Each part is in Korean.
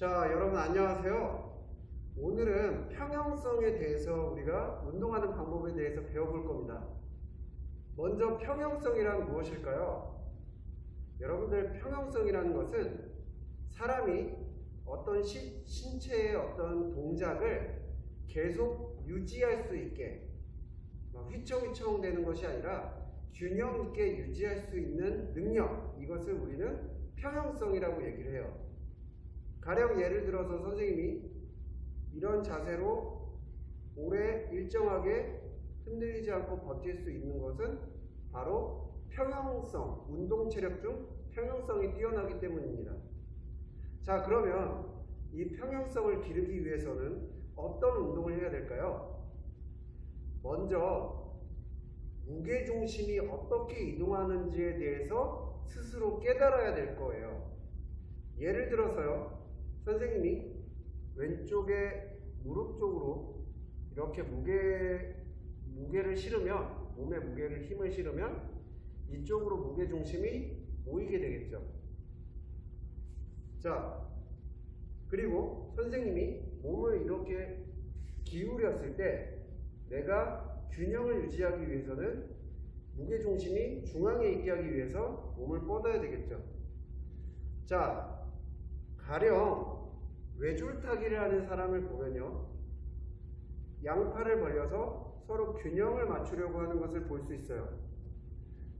자, 여러분 안녕하세요. 오늘은 평형성에 대해서 우리가 운동하는 방법에 대해서 배워볼 겁니다. 먼저 평형성이란 무엇일까요? 여러분들 평형성이라는 것은 사람이 어떤 시- 신체의 어떤 동작을 계속 유지할 수 있게 막 휘청휘청 되는 것이 아니라 균형 있게 유지할 수 있는 능력 이것을 우리는 평형성이라고 얘기를 해요. 가령 예를 들어서 선생님이 이런 자세로 오래 일정하게 흔들리지 않고 버틸 수 있는 것은 바로 평형성, 운동 체력 중 평형성이 뛰어나기 때문입니다. 자, 그러면 이 평형성을 기르기 위해서는 어떤 운동을 해야 될까요? 먼저 무게 중심이 어떻게 이동하는지에 대해서 스스로 깨달아야 될 거예요. 예를 들어서요. 선생님이 왼쪽에 무릎 쪽으로 이렇게 무게 무게를 실으면 몸에 무게를 힘을 실으면 이쪽으로 무게 중심이 모이게 되겠죠. 자, 그리고 선생님이 몸을 이렇게 기울였을 때 내가 균형을 유지하기 위해서는 무게 중심이 중앙에 있게 하기 위해서 몸을 뻗어야 되겠죠. 자, 가령 외줄타기를 하는 사람을 보면요. 양팔을 벌려서 서로 균형을 맞추려고 하는 것을 볼 수 있어요.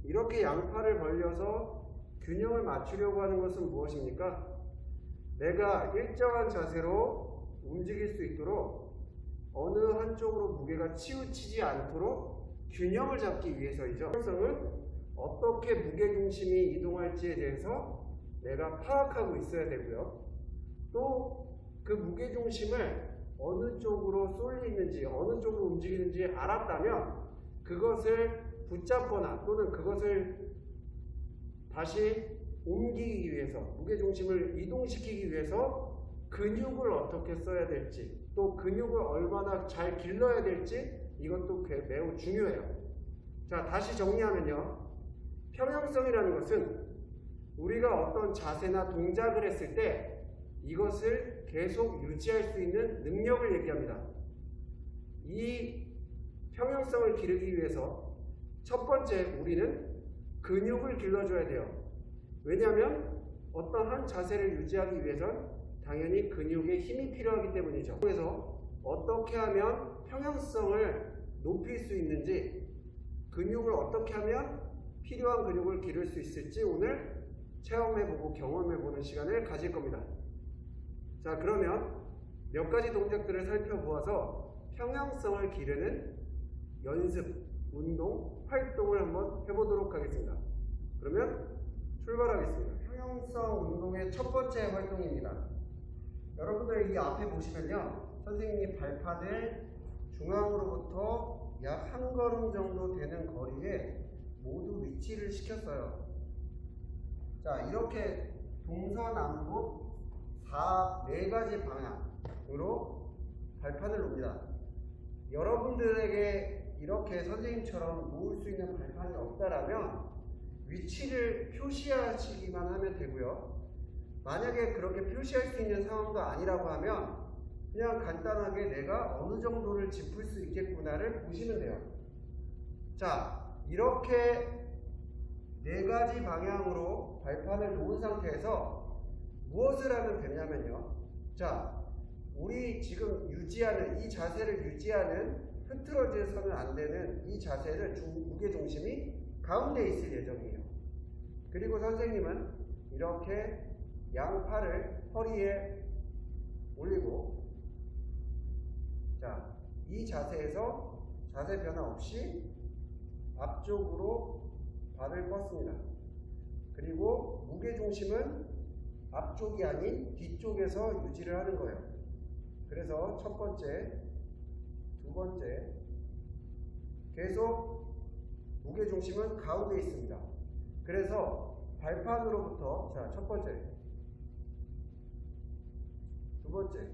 이렇게 양팔을 벌려서 균형을 맞추려고 하는 것은 무엇입니까? 내가 일정한 자세로 움직일 수 있도록 어느 한쪽으로 무게가 치우치지 않도록 균형을 잡기 위해서이죠. 성은 어떻게 무게 중심이 이동할지에 대해서 내가 파악하고 있어야 되고요. 또 그 무게 중심을 어느 쪽으로 쏠리는지 어느 쪽으로 움직이는지 알았다면 그것을 붙잡거나 또는 그것을 다시 옮기기 위해서 무게 중심을 이동시키기 위해서 근육을 어떻게 써야 될지 또 근육을 얼마나 잘 길러야 될지 이것도 꽤- 매우 중요해요. 자 다시 정리하면요. 평형성이라는 것은 우리가 어떤 자세나 동작을 했을 때 이것을 계속 유지할 수 있는 능력을 얘기합니다. 이 평형성을 기르기 위해서 첫 번째 우리는 근육을 길러줘야 돼요. 왜냐하면 어떤 한 자세를 유지하기 위해선 당연히 근육에 힘이 필요하기 때문이죠. 그래서 어떻게 하면 평형성을 높일 수 있는지 근육을 어떻게 하면 필요한 근육을 기를 수 있을지 오늘 체험해보고 경험해보는 시간을 가질 겁니다. 자, 그러면 몇 가지 동작들을 살펴보아서 평형성을 기르는 연습, 운동, 활동을 한번 해보도록 하겠습니다. 그러면 출발하겠습니다. 평형성 운동의 첫 번째 활동입니다. 여러분들 이 앞에 보시면요. 선생님이 발판을 중앙으로부터 약 한 걸음 정도 되는 거리에 모두 위치를 시켰어요. 자, 이렇게 동서남북 4, 네 가지 방향으로 발판을 놓습니다. 여러분들에게 이렇게 선생님처럼 놓을 수 있는 발판이 없다라면 위치를 표시하시기만 하면 되고요. 만약에 그렇게 표시할 수 있는 상황도 아니라고 하면 그냥 간단하게 내가 어느 정도를 짚을 수 있겠구나를 보시면 돼요. 자, 이렇게 네 가지 방향으로 발판을 놓은 상태에서 무엇을 하면 되냐면요. 자, 우리 지금 유지하는 이 자세를 유지하는 흐트러져서는 안 되는 이 자세를 중, 무게 중심이 가운데 있을 예정이에요. 그리고 선생님은 이렇게 양팔을 허리에 올리고 자, 이 자세에서 자세 변화 없이 앞쪽으로 발을 뻗습니다. 그리고 무게 중심은 앞쪽이 아닌 뒤쪽에서 유지를 하는 거예요. 그래서 첫 번째, 두 번째, 계속 무게 중심은 가운데 있습니다. 그래서 발판으로부터 자, 첫 번째, 두 번째,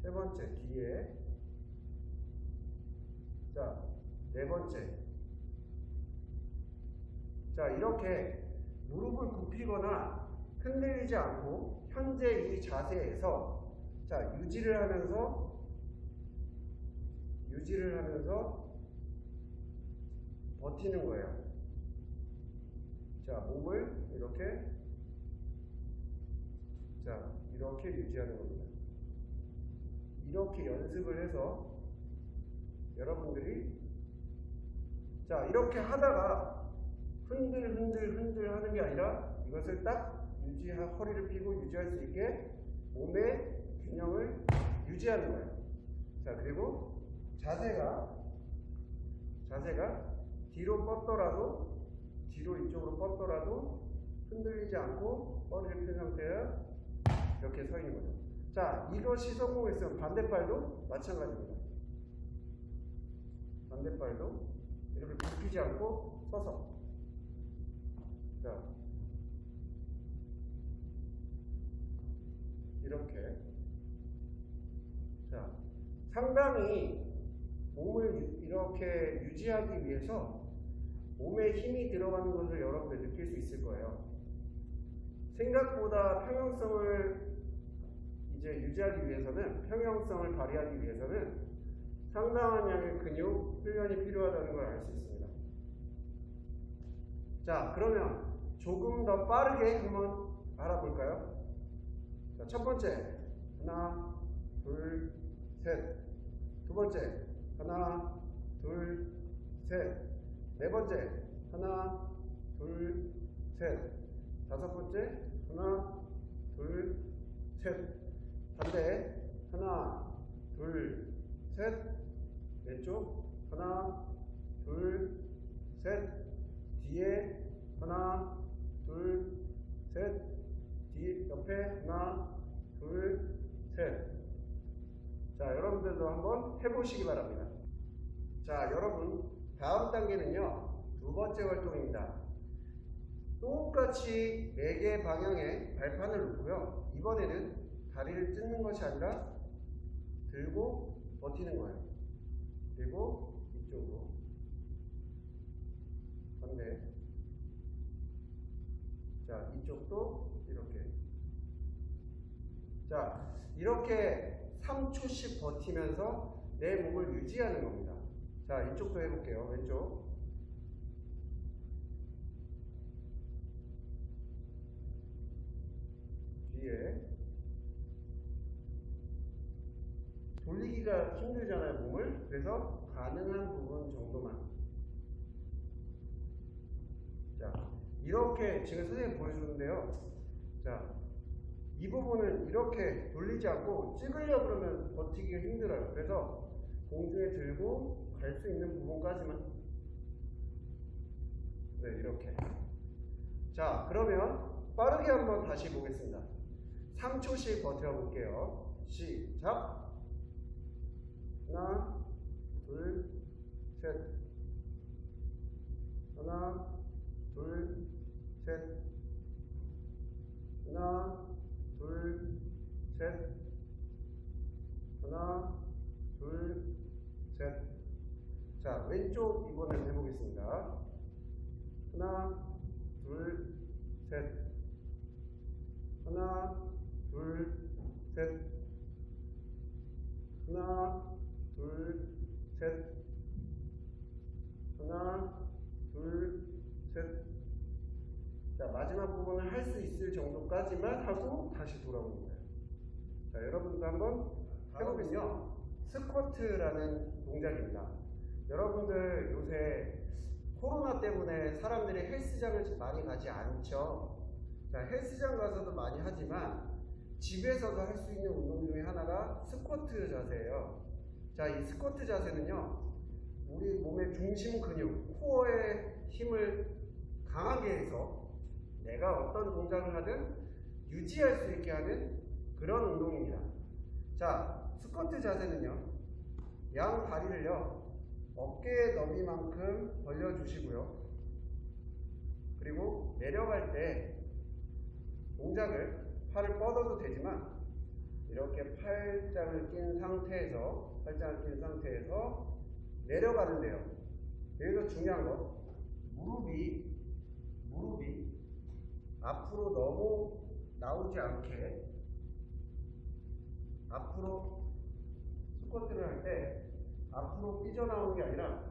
세 번째 뒤에 자, 네 번째. 자, 이렇게 무릎을 굽히거나 흔들리지 않고 현재 이 자세에서 자 유지를 하면서 유지를 하면서 버티는 거예요. 자 몸을 이렇게 자 이렇게 유지하는 겁니다. 이렇게 연습을 해서 여러분들이 자 이렇게 하다가 흔들 흔들 흔들 하는 게 아니라 이것을 딱 유지하 허리를 펴고 유지할 수 있게 몸의 균형을 유지하는 거예요. 자 그리고 자세가 자세가 뒤로 뻗더라도 뒤로 이쪽으로 뻗더라도 흔들리지 않고 머리를 편 상태에 이렇게 서 있는 거죠. 자 이것이 성공했으면 반대발도 마찬가지입니다. 반대발도 이렇게 굽히지 않고 서서 자 이렇게 자 상당히 몸을 유- 이렇게 유지하기 위해서 몸에 힘이 들어가는 것을 여러분들 느낄 수 있을 거예요. 생각보다 평형성을 이제 유지하기 위해서는 평형성을 발휘하기 위해서는 상당한 양의 근육 훈련이 필요하다는 걸 알 수 있습니다. 자, 그러면 조금 더 빠르게 한번 알아볼까요? 자, 첫 번째. 하나, 둘, 셋. 두 번째. 하나, 둘, 셋. 네 번째. 하나, 둘, 셋. 다섯 번째. 하나, 둘, 셋. 반대. 하나, 둘, 셋. 왼쪽. 하나, 둘, 셋. 뒤에. 하나, 둘, 셋. 뒤, 옆에. 하나, 둘, 셋. 자, 여러분들도 한번 해보시기 바랍니다. 자, 여러분. 다음 단계는요. 두 번째 활동입니다. 똑같이 4개 방향의 발판을 놓고요. 이번에는 다리를 찢는 것이 아니라 들고 버티는 거예요. 그리고 이쪽으로. 반대. 자, 이쪽도 이렇게. 자, 이렇게 3초씩 버티면서 내 몸을 유지하는 겁니다. 자, 이쪽도 해볼게요. 왼쪽. 뒤에. 돌리기가 힘들잖아요, 몸을. 그래서 가능한 부분 정도만. 자, 이렇게 지금 선생님 보여주는데요. 자, 이 부분은 이렇게 돌리지 않고 찍으려고 그러면 버티기가 힘들어요. 그래서 공중에 들고 갈 수 있는 부분까지만. 네, 이렇게. 자, 그러면 빠르게 한번 다시 보겠습니다. 3초씩 버텨볼게요. 시작. 하나, 둘, 셋. 하나, 둘, 셋. 하나, 둘, 셋. 하나, 둘, 셋. 자, 왼쪽 이번엔 해보겠습니다. 하나, 둘, 셋. 하나, 둘, 셋. 하나, 둘, 셋. 하나, 둘, 셋. 자, 마지막 부분을 할 수 있을 정도까지만 하고 다시 돌아오는 거예요. 자, 여러분도 한번 해보면요. 스쿼트라는 동작입니다. 여러분들 요새 코로나 때문에 사람들이 헬스장을 많이 가지 않죠. 자, 헬스장 가서도 많이 하지만 집에서도 할 수 있는 운동 중에 하나가 스쿼트 자세예요. 자, 이 스쿼트 자세는요. 우리 몸의 중심 근육, 코어의 힘을 강하게 해서 내가 어떤 동작을 하든 유지할 수 있게 하는 그런 운동입니다. 자, 스쿼트 자세는요. 양 다리를요. 어깨 너비만큼 벌려주시고요. 그리고 내려갈 때 동작을 팔을 뻗어도 되지만 이렇게 팔짱을 낀 상태에서 팔짱을 낀 상태에서 내려가는데요. 여기서 중요한 건 무릎이 무릎이 앞으로 너무 나오지 않게 앞으로 스쿼트를 할 때 앞으로 삐져나오는 게 아니라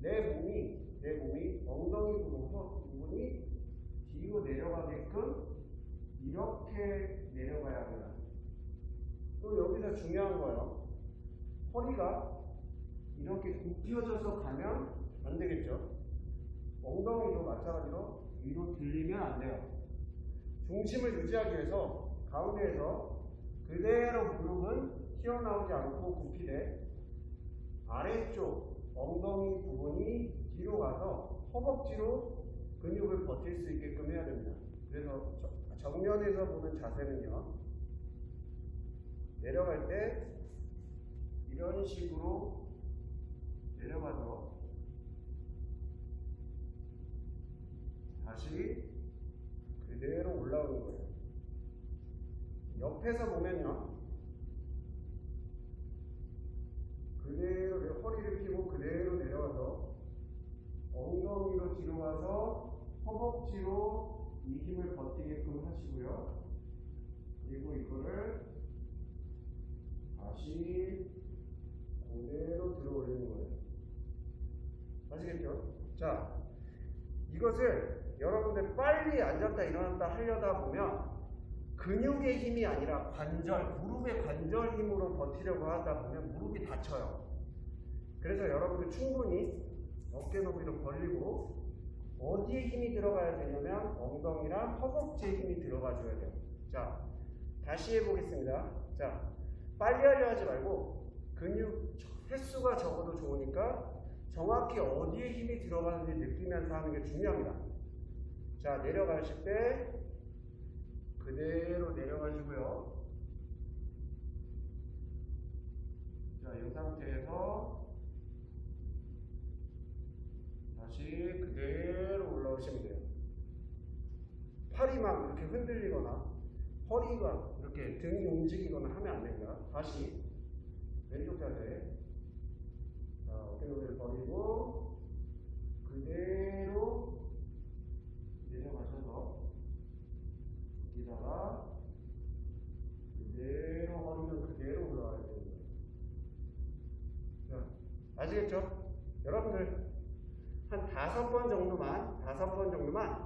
내 몸이 내 몸이 엉덩이 부분이 뒤로 내려가게끔 이렇게 내려가야 합니다. 또 여기서 중요한 거요. 허리가 이렇게 굽혀져서 가면 안 되겠죠. 엉덩이도 마찬가지로 위로 들리면 안 돼요. 중심을 유지하기 위해서 가운데에서 그대로 무릎은 튀어나오지 않고 굽히되 아래쪽 엉덩이 부분이 뒤로 가서 허벅지로 근육을 버틸 수 있게끔 해야 됩니다. 그래서 저- 정면에서 보는 자세는요. 내려갈 때 이런 식으로 내려가서 다시 그대로 올라오는 거예요. 옆에서 보면요. 그대로 내 허리를 펴고 그대로 내려가서 엉덩이로 뒤로 가서 허벅지로 이 힘을 버티게끔 하시고요. 그리고 이거를 다시 그대로 들어 올리는 거예요. 아시겠죠? 자, 이것을 여러분들 빨리 앉았다 일어났다 하려다 보면 근육의 힘이 아니라 관절, 무릎의 관절 힘으로 버티려고 하다 보면 무릎이 다쳐요. 그래서 여러분들 충분히 어깨 너비를 벌리고 어디에 힘이 들어가야 되냐면 엉덩이랑 허벅지에 힘이 들어가 줘야 돼요. 자, 다시 해보겠습니다. 자, 빨리 하려 하지 말고 근육 횟수가 적어도 좋으니까 정확히 어디에 힘이 들어가는지 느끼면서 하는 게 중요합니다. 자, 내려가실 때 그대로 내려가시고요. 자, 이 상태에서 다시 그대로 올라오시면 돼요. 팔이 막 이렇게 흔들리거나 허리가 이렇게 등이 움직이거나 하면 안 됩니다. 다시 왼쪽 자세. 자, 어깨 너비를 버리고 그대로 내려가셔서 여기다가 그대로 허리는 그대로 올라와야 됩니다. 자, 아시겠죠? 여러분들 한 다섯 번 정도만 다섯 번 정도만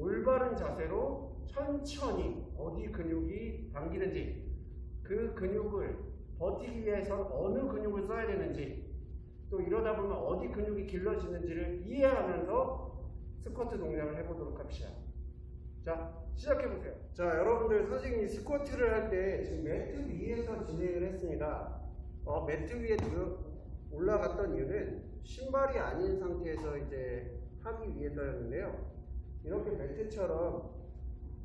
올바른 자세로 천천히 어디 근육이 당기는지 그 근육을 버티기 위해서 어느 근육을 써야 되는지 또 이러다 보면 어디 근육이 길러지는지를 이해하면서 스쿼트 동작을 해보도록 합시다. 자, 시작해보세요. 자, 여러분들 선생님이 스쿼트를 할 때 지금 매트 위에서 진행을 했습니다. 어, 매트 위에 올라갔던 이유는 신발이 아닌 상태에서 이제 하기 위해서였는데요. 이렇게 매트처럼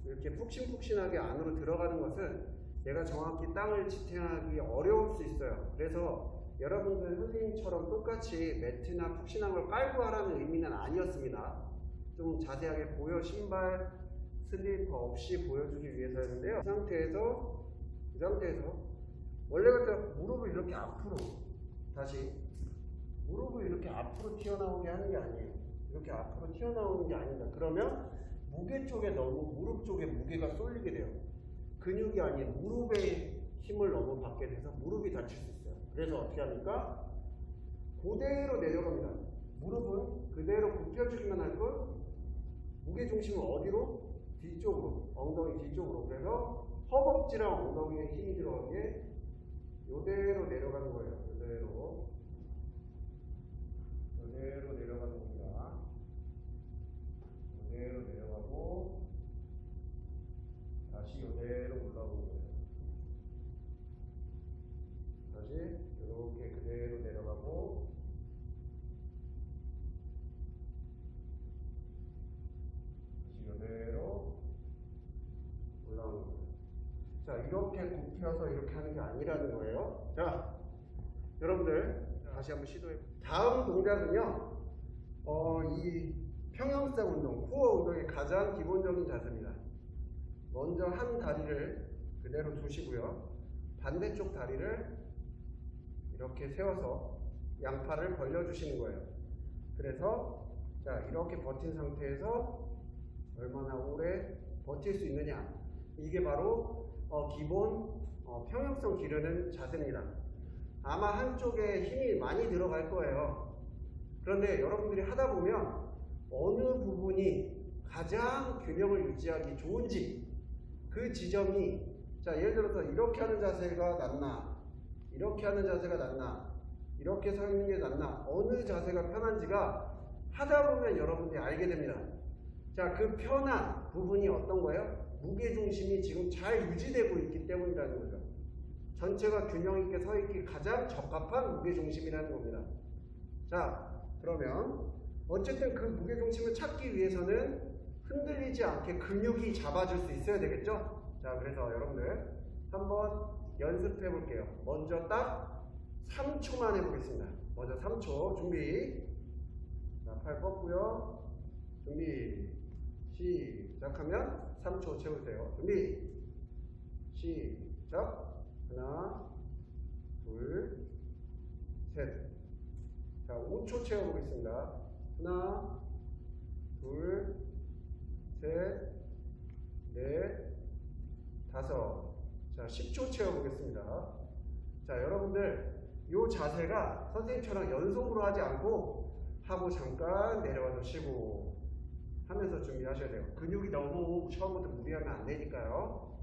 이렇게 푹신푹신하게 안으로 들어가는 것은 내가 정확히 땅을 지탱하기 어려울 수 있어요. 그래서 여러분들 선생님처럼 똑같이 매트나 푹신한 걸 깔고 하라는 의미는 아니었습니다. 좀 자세하게 보여 신발 슬리퍼 없이 보여주기 위해서였는데요. 이 상태에서 이 상태에서 원래 같은 무릎을 이렇게 앞으로 다시 무릎을 이렇게 앞으로 튀어나오게 하는 게 아니에요. 이렇게 앞으로 튀어나오는 게 아닙니다. 그러면 무게 쪽에 너무 무릎 쪽에 무게가 쏠리게 돼요. 근육이 아닌 무릎에 힘을 너무 받게 돼서 무릎이 다칠 수 있어요. 그래서 어떻게 합니까? 그대로 내려갑니다. 무릎은 그대로 굽혀주기만 할 걸, 무게 중심은 어디로? 뒤쪽으로, 엉덩이 뒤쪽으로. 그래서 허벅지랑 엉덩이에 힘이 들어가게 요대로 내려가는 거예요. 굽혀서 이렇게 하는 게 아니라는 거예요. 자 여러분들 다시 한번 시도해. 다음 동작은요. 어, 이 평형성 운동, 코어 운동의 가장 기본적인 자세입니다. 먼저 한 다리를 그대로 두시고요. 반대쪽 다리를 이렇게 세워서 양팔을 벌려주시는 거예요. 그래서 자 이렇게 버틴 상태에서 얼마나 오래 버틸 수 있느냐 이게 바로 어, 기본 어, 평형성 기르는 자세입니다. 아마 한쪽에 힘이 많이 들어갈 거예요. 그런데 여러분들이 하다 보면 어느 부분이 가장 균형을 유지하기 좋은지 그 지점이 자 예를 들어서 이렇게 하는 자세가 낫나 이렇게 하는 자세가 낫나 이렇게 서 있는 게 낫나 어느 자세가 편한지가 하다 보면 여러분들이 알게 됩니다. 자 그 편한 부분이 어떤 거예요? 무게 중심이 지금 잘 유지되고 있기 때문이라는 거죠. 전체가 균형 있게 서 있기 가장 적합한 무게 중심이라는 겁니다. 자 그러면 어쨌든 그 무게 중심을 찾기 위해서는 흔들리지 않게 근육이 잡아줄 수 있어야 되겠죠? 자, 그래서 여러분들 한번 연습해 볼게요. 먼저 딱 3초만 해보겠습니다. 먼저 3초 준비. 자, 팔 뻗고요. 준비. 시작하면 3초 채우세요. 준비. 시작. 하나, 둘, 셋. 자, 5초 채워보겠습니다. 하나, 둘, 셋, 넷, 다섯. 자, 10초 채워보겠습니다. 자, 여러분들, 이 자세가 선생님처럼 연속으로 하지 않고 하고 잠깐 내려와서 쉬고 하면서 준비하셔야 돼요. 근육이 너무 처음부터 무리하면 안 되니까요.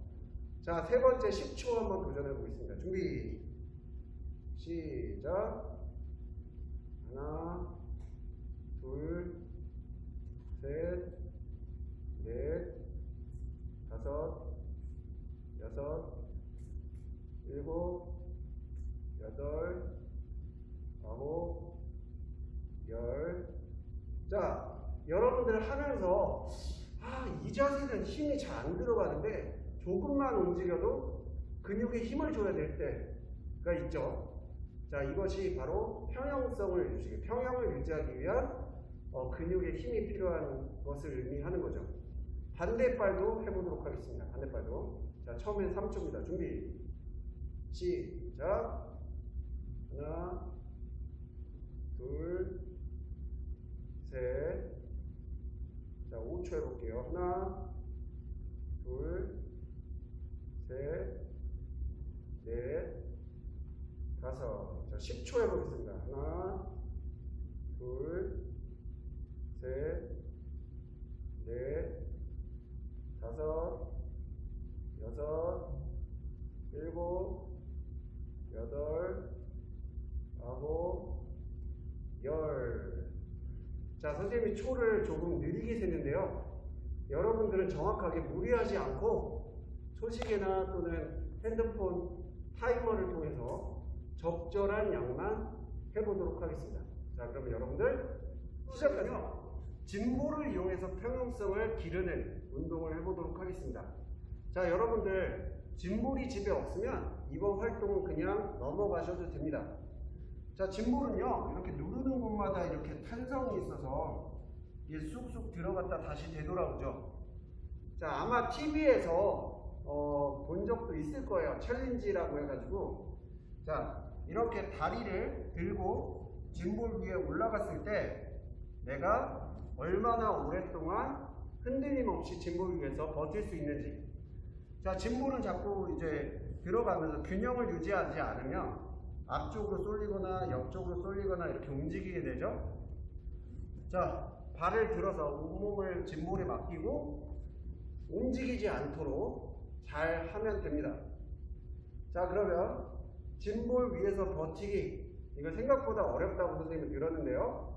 자, 세 번째 10초 한번 도전해 보겠습니다. 준비. 시작. 하나, 둘, 셋, 넷, 다섯, 여섯, 일곱, 여덟, 아홉, 열. 자, 여러분들 하면서 아, 이 자세는 힘이 잘 안 들어가는데 조금만 움직여도 근육에 힘을 줘야 될 때가 있죠. 자, 이것이 바로 평형성을 유지, 평형을 유지하기 위한 어, 근육에 힘이 필요한 것을 의미하는 거죠. 반대발도 해보도록 하겠습니다. 반대발도. 자, 처음엔 3초입니다. 준비. 시작. 하나, 둘, 셋. 자, 5초 해볼게요. 하나, 둘, 셋, 넷, 다섯. 자, 10초 해보겠습니다. 하나, 둘, 셋, 넷, 다섯, 여섯, 일곱, 여덟, 아홉, 열. 자, 선생님이 초를 조금 느리게 셌는데요. 여러분들은 정확하게 무리하지 않고 초시계나 또는 핸드폰 타이머를 통해서 적절한 양만 해보도록 하겠습니다. 자, 그러면 여러분들 시작하죠. 진보를 이용해서 평형성을 기르는 운동을 해보도록 하겠습니다. 자, 여러분들 진볼이 집에 없으면 이번 활동은 그냥 넘어가셔도 됩니다. 자, 진볼은요 이렇게 누르는 곳마다 이렇게 탄성이 있어서 이게 쑥쑥 들어갔다 다시 되돌아오죠. 자, 아마 TV에서 어, 본 적도 있을 거예요. 챌린지라고 해가지고 자, 이렇게 다리를 들고 진볼 위에 올라갔을 때 내가 얼마나 오랫동안 흔들림 없이 진볼 위에서 버틸 수 있는지. 자, 진볼은 자꾸 이제 들어가면서 균형을 유지하지 않으면 앞쪽으로 쏠리거나 옆쪽으로 쏠리거나 이렇게 움직이게 되죠. 자, 발을 들어서 온몸을 진볼에 맡기고 움직이지 않도록 잘 하면 됩니다. 자, 그러면 진볼 위에서 버티기. 이거 생각보다 어렵다고 선생님이 들었는데요.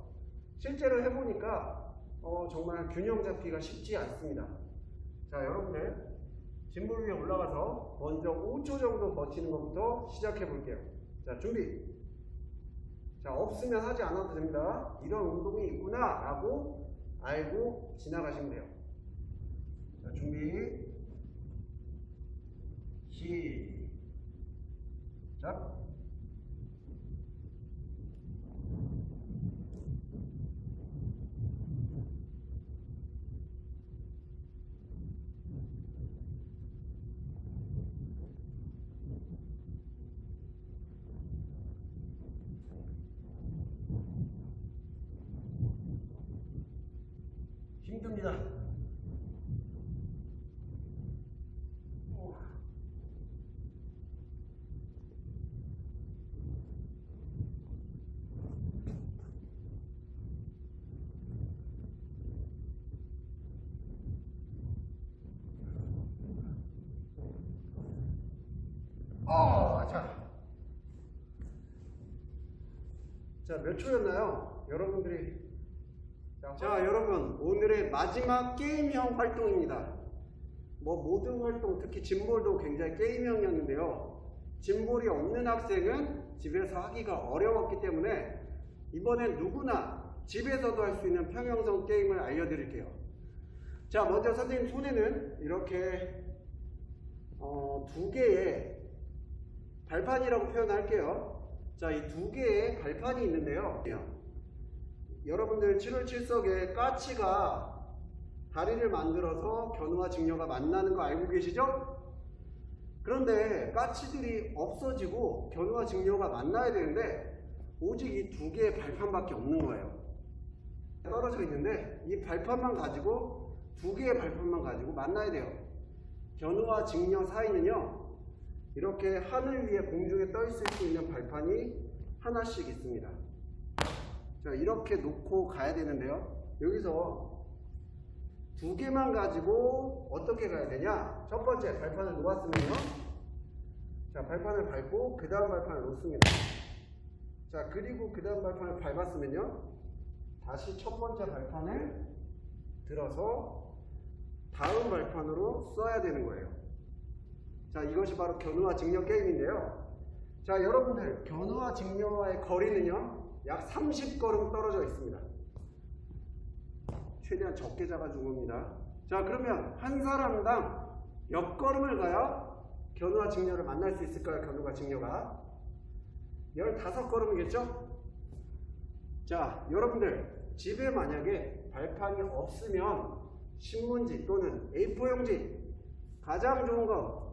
실제로 해보니까 어, 정말 균형 잡기가 쉽지 않습니다. 자, 여러분들 진볼 위에 올라가서 먼저 5초 정도 버티는 것부터 시작해 볼게요. 자, 준비. 자, 없으면 하지 않아도 됩니다. 이런 운동이 있구나 라고 알고 지나가시면 돼요. 자, 준비. 시작. 힘듭니다. 자, 몇 초였나요? 여러분들이. 자, 자, 여러분. 오늘의 마지막 게임형 활동입니다. 뭐 모든 활동, 특히 짐볼도 굉장히 게임형이었는데요. 짐볼이 없는 학생은 집에서 하기가 어려웠기 때문에 이번엔 누구나 집에서도 할 수 있는 평형성 게임을 알려드릴게요. 자, 먼저 선생님 손에는 이렇게 어, 두 개의 발판이라고 표현할게요. 자, 이 두 개의 발판이 있는데요. 여러분들 7월 7석에 까치가 다리를 만들어서 견우와 직녀가 만나는 거 알고 계시죠? 그런데 까치들이 없어지고 견우와 직녀가 만나야 되는데 오직 이 두 개의 발판밖에 없는 거예요. 떨어져 있는데 이 발판만 가지고 두 개의 발판만 가지고 만나야 돼요. 견우와 직녀 사이는요. 이렇게 하늘 위에 공중에 떠 있을 수 있는 발판이 하나씩 있습니다. 자, 이렇게 놓고 가야 되는데요. 여기서 두 개만 가지고 어떻게 가야 되냐? 첫 번째 발판을 놓았으면요. 자, 발판을 밟고 그 다음 발판을 놓습니다. 자, 그리고 그 다음 발판을 밟았으면요. 다시 첫 번째 발판을 들어서 다음 발판으로 써야 되는 거예요. 자, 이것이 바로 견우와 직녀 게임인데요. 자, 여러분들, 견우와 직녀와의 거리는요, 약 30걸음 떨어져 있습니다. 최대한 적게 잡아준 겁니다. 자, 그러면 한 사람당 몇 걸음을 가야 견우와 직녀를 만날 수 있을까요? 견우와 직녀가 15걸음이겠죠? 자, 여러분들 집에 만약에 발판이 없으면 신문지 또는 A4용지 가장 좋은 거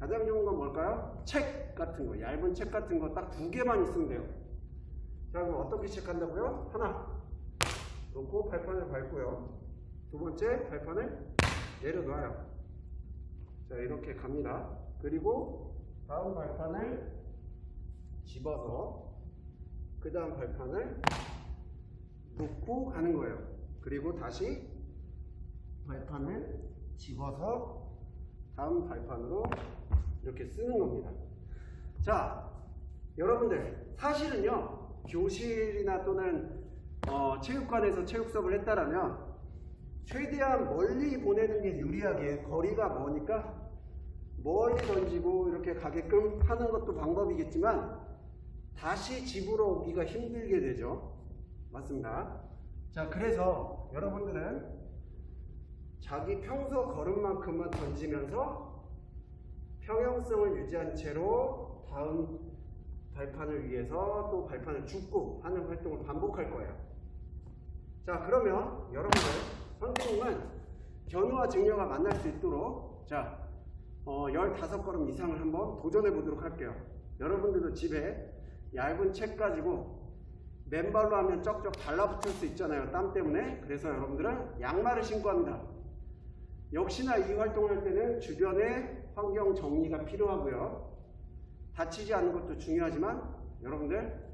가장 좋은 건 뭘까요? 책 같은 거 얇은 책 같은 거 딱 두 개만 있으면 돼요. 자, 그럼 어떻게 시작한다고요? 하나 놓고 발판을 밟고요. 두 번째 발판을 내려놔요. 자, 이렇게 갑니다. 그리고 다음 발판을 집어서 그 다음 발판을 놓고 가는 거예요. 그리고 다시 발판을 집어서 다음 발판으로 이렇게 쓰는 겁니다. 자, 여러분들 사실은요 교실이나 또는 어, 체육관에서 체육 수업을 했다라면 최대한 멀리 보내는 게 유리하게 거리가 머니까 멀리 던지고 이렇게 가게끔 하는 것도 방법이겠지만 다시 집으로 오기가 힘들게 되죠. 맞습니다. 자, 그래서 여러분들은 자기 평소 걸음만큼만 던지면서 평형성을 유지한 채로 다음 발판을 위해서 또 발판을 줍고 하는 활동을 반복할 거예요. 자, 그러면 여러분들 선생님은 견우와 직녀가 만날 수 있도록 자, 어, 15걸음 이상을 한번 도전해 보도록 할게요. 여러분들도 집에 얇은 책 가지고 맨발로 하면 쩍쩍 달라붙을 수 있잖아요. 땀 때문에. 그래서 여러분들은 양말을 신고 합니다. 역시나 이 활동을 할 때는 주변에 환경 정리가 필요하고요. 다치지 않는 것도 중요하지만 여러분들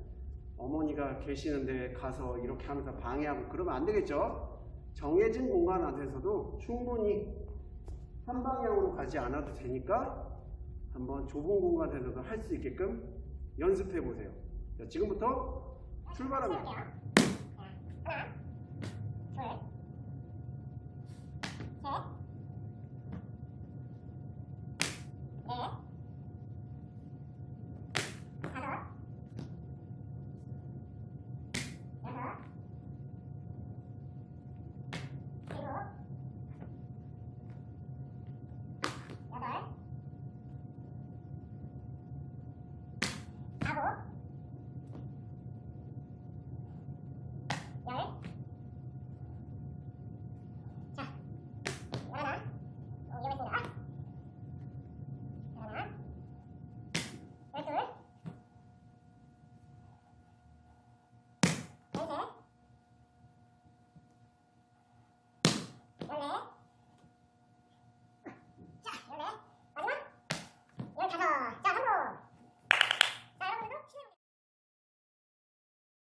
어머니가 계시는데 가서 이렇게 하면서 방해하고 그러면 안 되겠죠? 정해진 공간 안에서도 충분히 한 방향으로 가지 않아도 되니까 한번 좁은 공간에서도 할 수 있게끔 연습해 보세요. 자, 지금부터 출발합니다. 하나, 네. 둘, 셋. o.